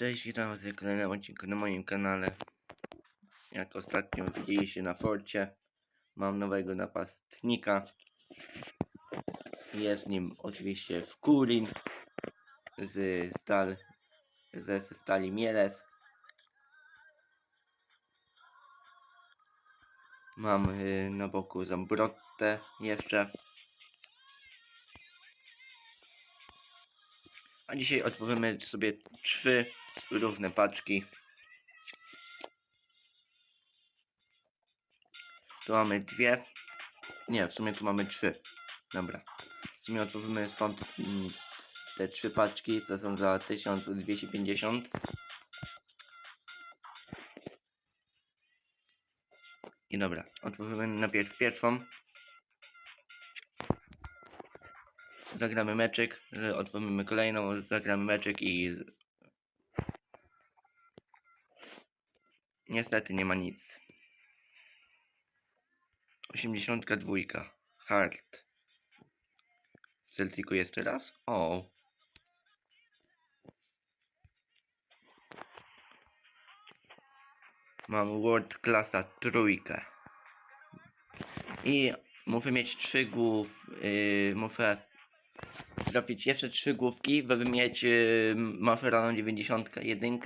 Cześć, witam was w kolejnym odcinku na moim kanale. Jak ostatnio widzieliście na forcie, mam nowego napastnika. Jest nim oczywiście Skurin z stal, ze stali Mieles. Mam y, na boku Zambrottę jeszcze. A dzisiaj otworzymy sobie trzy różne paczki. Tu mamy dwie. Nie, w sumie tu mamy trzy. Dobra. W sumie otworzymy stąd mm, te trzy paczki, co są za 1250. I dobra, otworzymy najpierw pierwszą. Zagramy meczyk, y, otworzymy kolejną, zagramy meczyk i... Niestety nie ma nic. 82. Hard. W Celticu jest teraz? O. Mam World Classa trójkę. I muszę mieć trzy głów. Yy, muszę trafić jeszcze trzy główki, żeby mieć yy, Maferaną 91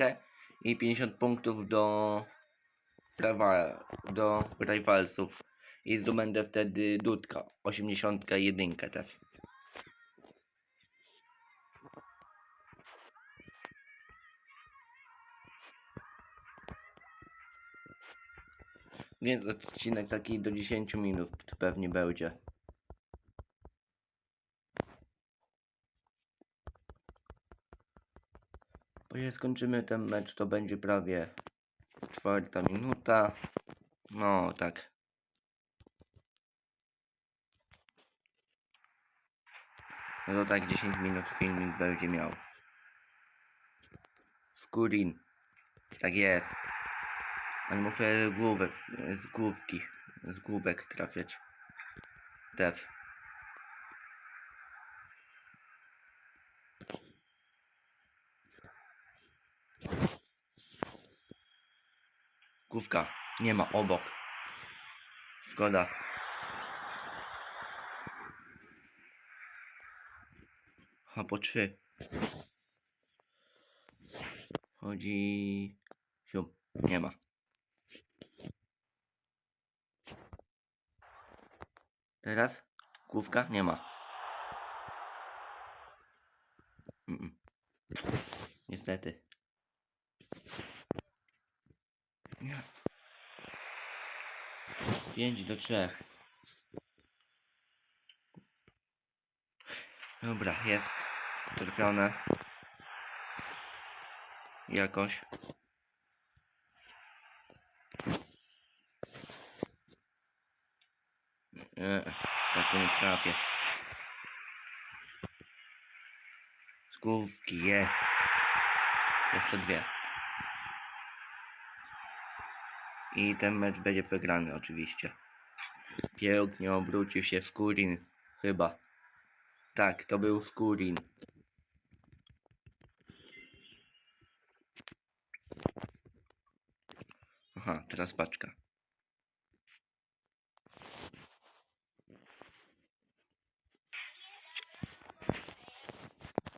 i 50 punktów do prawa, do rivalsów. I zdobędę wtedy Dudka 81 też. Więc odcinek taki do 10 minut pewnie będzie. Jak skończymy ten mecz, to będzie prawie czwarta minuta. No, tak. No to tak 10 minut filmik będzie miał. Skurin. Tak jest. Ale muszę główek, z główki, z główek trafiać. Też. Główka. Nie ma obok. Szkoda. A po trzy. Chodzi... Siu. Nie ma. Teraz? Główka? Nie ma. Mm -mm. Niestety. 5 do 3. Dobra, jest. Trafione. Jakoś. Nie, tak to nie trafię. Z jest. Jeszcze dwie. I ten mecz będzie przegrany oczywiście. Pięknie obrócił się Skurin. Chyba. Tak, to był Skurin. Aha, teraz paczka.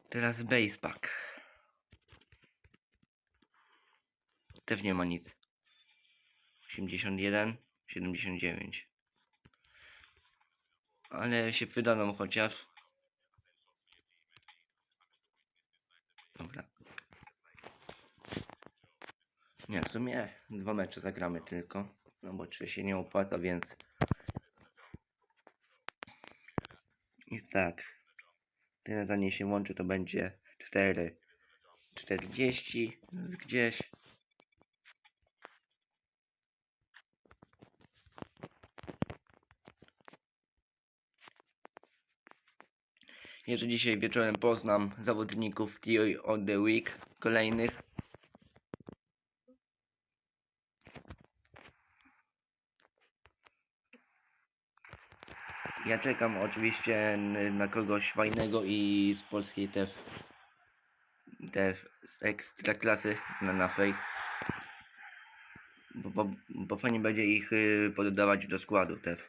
Teraz base pack. Też nie ma nic. 81, 79. Ale się wydaną chociaż. Dobra. Nie, w sumie dwa mecze zagramy tylko. No bo trzy się nie opłaca, więc... I tak. Tyle zanim się łączy to będzie 4 40 z gdzieś. Jeżeli dzisiaj wieczorem poznam zawodników Theory of the Week kolejnych. Ja czekam oczywiście na kogoś fajnego i z polskiej też te z ekstra klasy na naszej. Bo, bo, bo fajnie będzie ich y, poddawać do składu też.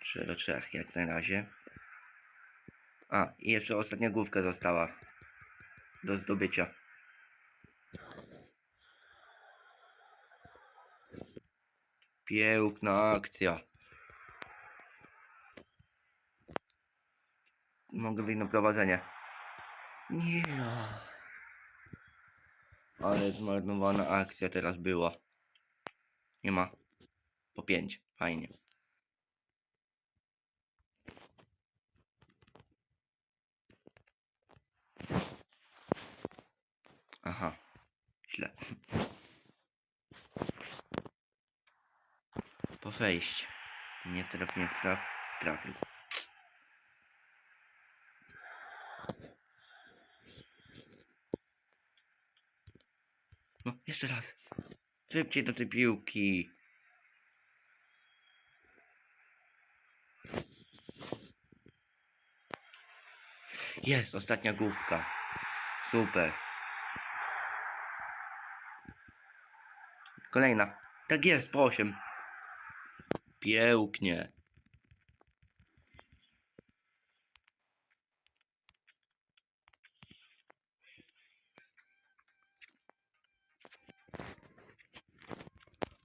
3 do 3 jak na razie. A, i jeszcze ostatnia główka została do zdobycia. Piękna akcja. Mogę wyjść na prowadzenie. Nie. Ale zmarnowana akcja teraz była. Nie ma. Po pięć. Fajnie. Aha. Źle. Po wejść. Nie nie traf, trafił. No, jeszcze raz. Szybciej do tej piłki. Jest, ostatnia główka. Super. Kolejna. Tak jest, po 8. Pięknie.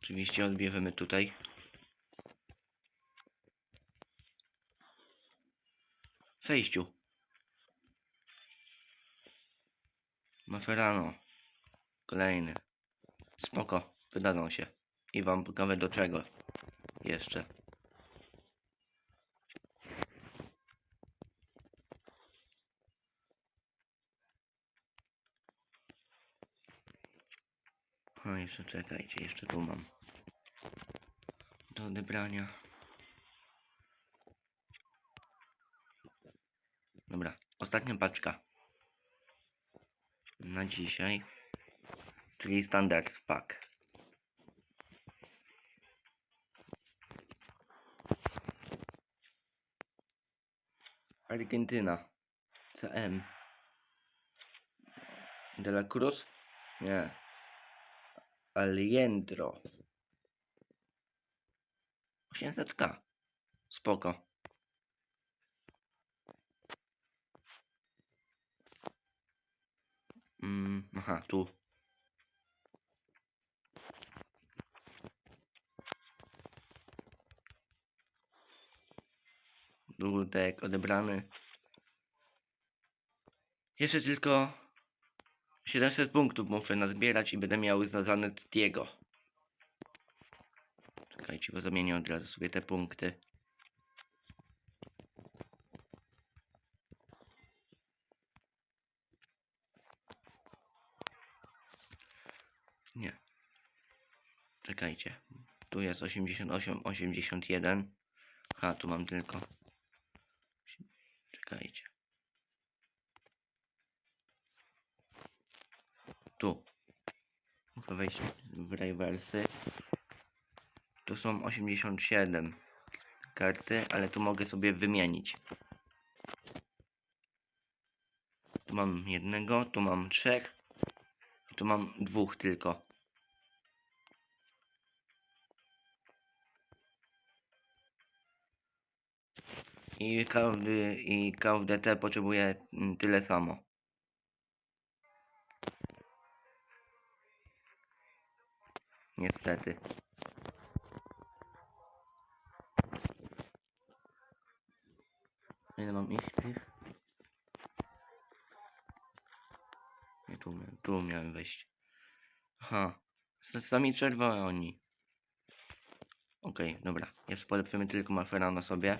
Oczywiście odbierzemy tutaj. W Wejściu. Maferano. Kolejny. Spoko, wydadzą się. I wam pokażę do czego. Jeszcze. O, jeszcze czekajcie, jeszcze tu mam. Do odebrania. Dobra, ostatnia paczka. Na dzisiaj. Czyli standard pack. Argentyna. CM. De la Cruz? Nie. Aliendro. 800k. Spoko. Mm, aha, tu. Dłutek odebrany. Jeszcze tylko 700 punktów muszę nazbierać i będę miał znazane Tiego. Czekajcie, bo zamienię od razu sobie te punkty. Nie. Czekajcie. Tu jest 88, 81. A, tu mam tylko. Czekajcie. Tu. Wejść w Rivalsy. Tu są 87 karty, ale tu mogę sobie wymienić. Tu mam jednego, tu mam trzech, tu mam dwóch tylko. I każdy, i każde te potrzebuje tyle samo. Niestety. Ile mam ich tych? Nie, tu, tu miałem wejść. Aha. S- Sami czerwoni. Okej, dobra. Jeszcze polepszymy tylko Maferana sobie.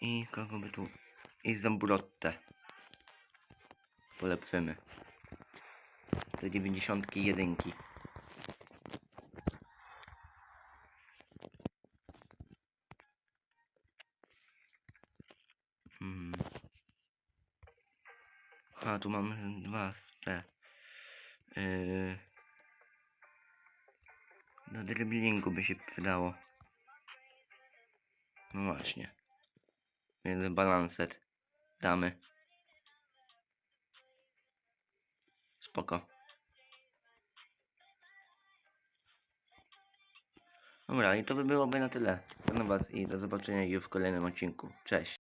I kogo by tu? I Zambrottę. Polepszymy. Do 91. Hmm. A tu mamy dwa te. Yy. Do driblingu by się przydało. No właśnie. Więc balanset damy. Spoko. Dobra, i to by byłoby na tyle. Żegnam was i do zobaczenia już w kolejnym odcinku. Cześć.